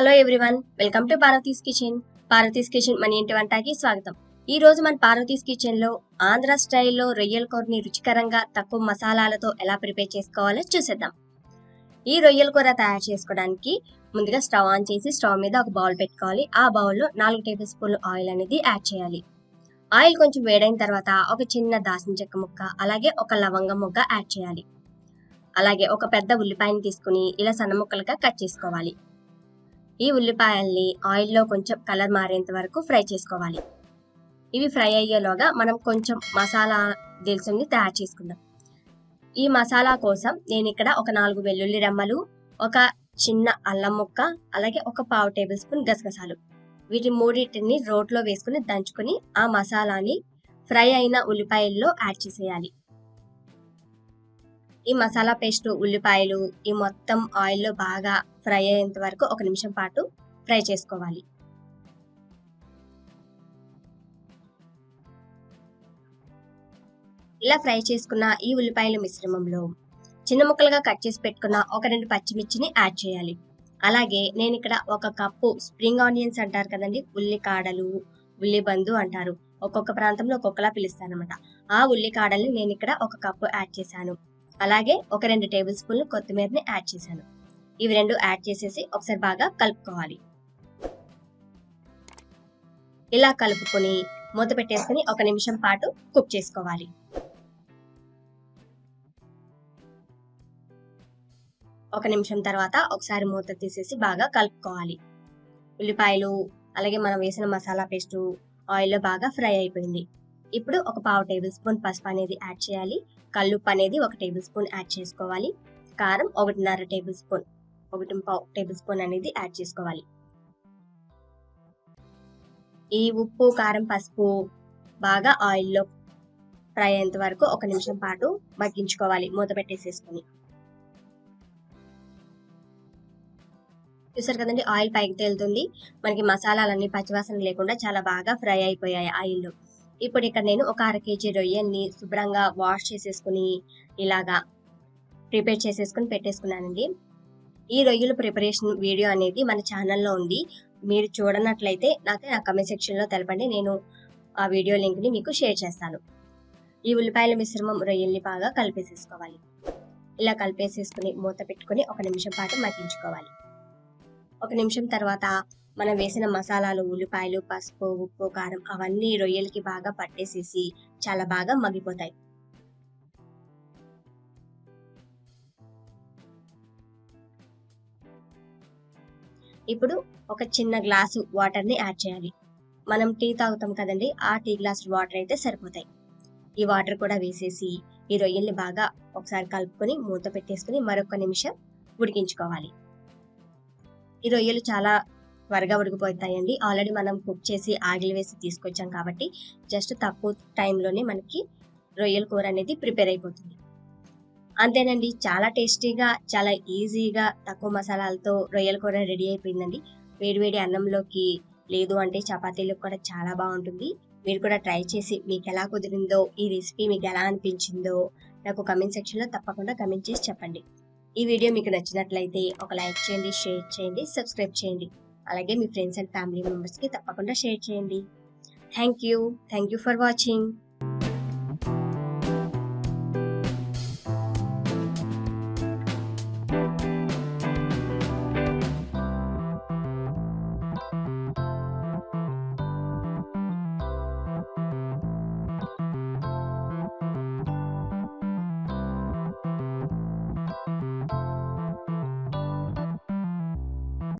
Hello everyone welcome to Parvathi's kitchen Parvathi's kitchen మన ఇంటి వంటకి స్వాగతం. ఈ రోజు మన పార్వతీస్ కిచెన్లో ఆంధ్ర స్టైల్లో రొయ్యల కూరని రుచికరంగా తక్కువ మసాలాలతో ఎలా ప్రిపేర్ చేసుకోవాలో చూసేద్దాం. ఈ రొయ్యల కూర తయారు చేసుకోవడానికి ముందుగా స్టవ్ ఆన్ చేసి స్టవ్ మీద ఒక బౌల్ పెట్టుకోవాలి. ఆ బౌల్లో నాలుగు టేబుల్ స్పూన్లు ఆయిల్ అనేది యాడ్ చేయాలి. ఆయిల్ కొంచెం వేడైన తర్వాత ఒక చిన్న దాసిన చెక్క ముక్క అలాగే ఒక లవంగం ముక్క యాడ్ చేయాలి. అలాగే ఒక పెద్ద ఉల్లిపాయని తీసుకుని ఇలా సన్న ముక్కలుగా కట్ చేసుకోవాలి. ఈ ఉల్లిపాయల్ని ఆయిల్లో కొంచెం కలర్ మారేంత వరకు ఫ్రై చేసుకోవాలి. ఇవి ఫ్రై అయ్యేలోగా మనం కొంచెం మసాలా దిల్సుని తయారు చేసుకుందాం. ఈ మసాలా కోసం నేను ఇక్కడ ఒక నాలుగు వెల్లుల్లి రెమ్మలు ఒక చిన్న అల్లం ముక్క అలాగే ఒక పావు టేబుల్ స్పూన్ గసగసాలు. వీటి మూడింటిని రోట్లో వేసుకుని దంచుకొని ఆ మసాలాని ఫ్రై అయిన ఉల్లిపాయల్లో యాడ్ చేసేయాలి. ఈ మసాలా పేస్ట్ ఉల్లిపాయలు ఈ మొత్తం ఆయిల్లో బాగా ఫ్రై అయ్యేంత వరకు ఒక నిమిషం పాటు ఫ్రై చేసుకోవాలి. ఇలా ఫ్రై చేసుకున్న ఈ ఉల్లిపాయల మిశ్రమంలో చిన్న ముక్కలుగా కట్ చేసి పెట్టుకున్న ఒక రెండు పచ్చిమిర్చిని యాడ్ చేయాలి. అలాగే నేను ఇక్కడ ఒక కప్పు స్ప్రింగ్ ఆనియన్స్ అంటారు కదండి ఉల్లి కాడలు ఉల్లి బంధు అంటారు. ఒక్కొక్క ప్రాంతంలో ఒక్కొక్కలా పిలుస్తాను అనమాట ఆ ఉల్లి కాడల్ని నేను ఇక్కడ ఒక కప్పు యాడ్ చేశాను. అలాగే ఒక రెండు టేబుల్ స్పూన్లు కొత్తిమీరని యాడ్ చేశాను. ఇవి రెండు యాడ్ చేసేసి ఒకసారి బాగా కలుపుకోవాలి. ఇలా కలుపుకొని మూత పెట్టేసుకుని ఒక నిమిషం పాటు కుక్ చేసుకోవాలి. ఒక నిమిషం తర్వాత ఒకసారి మూత తీసేసి బాగా కలుపుకోవాలి. ఉల్లిపాయలు అలాగే మనం వేసిన మసాలా పేస్టు ఆయిల్లో బాగా ఫ్రై అయిపోయింది. ఇప్పుడు ఒక పావు టేబుల్ స్పూన్ పసుపు అనేది యాడ్ చేయాలి. కల్లుప్పు అనేది ఒక టేబుల్ స్పూన్ యాడ్ చేసుకోవాలి. కారం ఒకటిన్నర టేబుల్ స్పూన్ ఒకటి పావు టేబుల్ స్పూన్ అనేది యాడ్ చేసుకోవాలి. ఈ ఉప్పు కారం పసుపు బాగా ఆయిల్లో ఫ్రై అయ్యేంత వరకు ఒక నిమిషం పాటు మగ్గించుకోవాలి. మూత పెట్టేసేసుకొని. చూసారు కదండి ఆయిల్ పైకి తేలుతుంది. మనకి మసాలాలన్నీ పచ్చివాసన లేకుండా చాలా బాగా ఫ్రై అయిపోయాయి ఆయిల్లో. ఇప్పుడు ఇక్కడ నేను ఒక అర కేజీ రొయ్యల్ని శుభ్రంగా వాష్ చేసేసుకుని ఇలాగా ప్రిపేర్ చేసేసుకుని పెట్టేసుకున్నానండి. ఈ రొయ్యల ప్రిపరేషన్ వీడియో అనేది మన ఛానల్లో ఉంది. మీరు చూడనట్లయితే నాకు నా కమెంట్ సెక్షన్లో తెలపండి. నేను ఆ వీడియో లింక్ని మీకు షేర్ చేస్తాను. ఈ ఉల్లిపాయల మిశ్రమం రొయ్యల్ని బాగా కలిపేసేసుకోవాలి. ఇలా కలిపేసేసుకుని మూత పెట్టుకుని ఒక నిమిషం పాటు మగ్గించుకోవాలి. ఒక నిమిషం తర్వాత మనం వేసిన మసాలాలు ఉల్లిపాయలు పసుపు ఉప్పు కారం అవన్నీ రొయ్యలకి బాగా పట్టేసేసి చాలా బాగా మగ్గిపోతాయి. ఇప్పుడు ఒక చిన్న గ్లాసు వాటర్ని యాడ్ చేయాలి. మనం టీ తాగుతాం కదండి ఆ టీ గ్లాస్ వాటర్ అయితే సరిపోతాయి. ఈ వాటర్ కూడా వేసేసి ఈ రొయ్యల్ని బాగా ఒకసారి కలుపుకొని మూత పెట్టేసుకుని మరొక నిమిషం ఉడికించుకోవాలి. ఈ రొయ్యలు చాలా త్వరగా ఉడికిపోతాయండి. ఆల్రెడీ మనం కుక్ చేసి ఆగిలి వేసి తీసుకొచ్చాం కాబట్టి జస్ట్ తక్కువ టైంలోనే మనకి రొయ్యల కూర అనేది ప్రిపేర్ అయిపోతుంది. అంతేనండి చాలా టేస్టీగా చాలా ఈజీగా తక్కువ మసాలాలతో రొయ్యల కూర రెడీ అయిపోయిందండి. వేడివేడి అన్నంలోకి లేదు అంటే చపాతీలకు కూడా చాలా బాగుంటుంది. మీరు కూడా ట్రై చేసి మీకు ఎలా కుదిరిందో ఈ రెసిపీ మీకు ఎలా అనిపించిందో నాకు కమెంట్ సెక్షన్లో తప్పకుండా కమెంట్ చేసి చెప్పండి. ఈ వీడియో మీకు నచ్చినట్లయితే ఒక లైక్ చేయండి షేర్ చేయండి సబ్స్క్రైబ్ చేయండి. అలాగే మీ ఫ్రెండ్స్ అండ్ ఫ్యామిలీ మెంబర్స్కి తప్పకుండా షేర్ చేయండి. Thank you thank you for watching